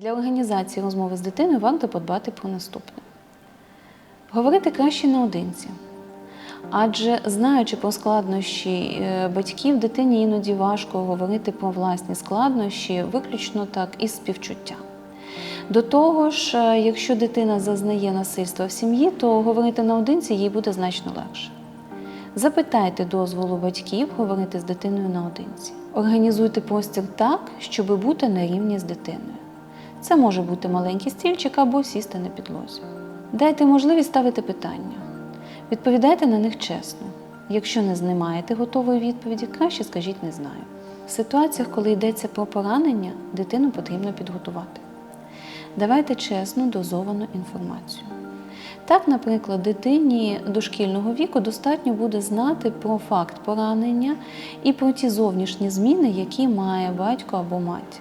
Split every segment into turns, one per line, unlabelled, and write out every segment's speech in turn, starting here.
Для організації розмови з дитиною варто подбати про наступне. Говорити краще наодинці. Адже знаючи про складнощі е, батьків, дитині іноді важко говорити про власні складнощі, виключно так із співчуття. До того ж, е, якщо дитина зазнає насильства в сім'ї, то говорити наодинці їй буде значно легше. Запитайте дозволу батьків говорити з дитиною наодинці. Організуйте простір так, щоб бути на рівні з дитиною. Це може бути маленький стільчик або сісти на підлозі. Дайте можливість ставити питання. Відповідайте на них чесно. Якщо не знімаєте готової відповіді, краще скажіть не знаю. В ситуаціях, коли йдеться про поранення, дитину потрібно підготувати. Давайте чесну, дозовану інформацію. Так, наприклад, дитині дошкільного віку достатньо буде знати про факт поранення і про ті зовнішні зміни, які має батько або матір.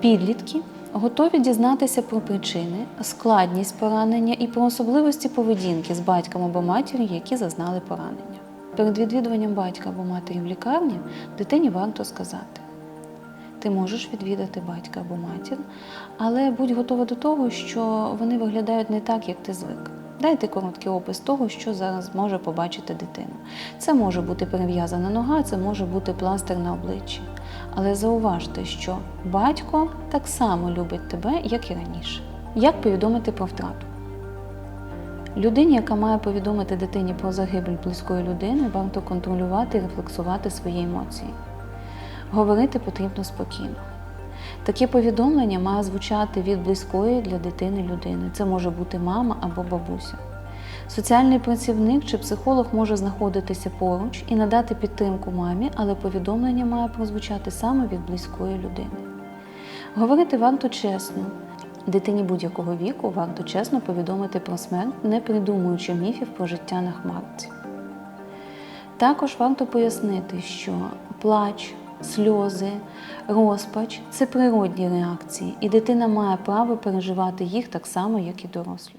Підлітки готові дізнатися про причини, складність поранення і про особливості поведінки з батьком або матір'ю, які зазнали поранення. Перед відвідуванням батька або матері в лікарні дитині варто сказати: ти можеш відвідати батька або матір, але будь готова до того, що вони виглядають не так, як ти звик. Дайте короткий опис того, що зараз може побачити дитина. Це може бути перев'язана нога, це може бути пластир на обличчі. Але зауважте, що батько так само любить тебе, як і раніше. Як повідомити про втрату? Людині, яка має повідомити дитині про загибель близької людини, варто контролювати і рефлексувати свої емоції. Говорити потрібно спокійно. Таке повідомлення має звучати від близької для дитини людини. Це може бути мама або бабуся. Соціальний працівник чи психолог може знаходитися поруч і надати підтримку мамі, але повідомлення має прозвучати саме від близької людини. Говорити варто чесно. Дитині будь-якого віку варто чесно повідомити про смерть, не придумуючи міфів про життя на хмарці. Також варто пояснити, що плач, сльози, розпач це природні реакції, і дитина має право переживати їх так само, як і дорослі.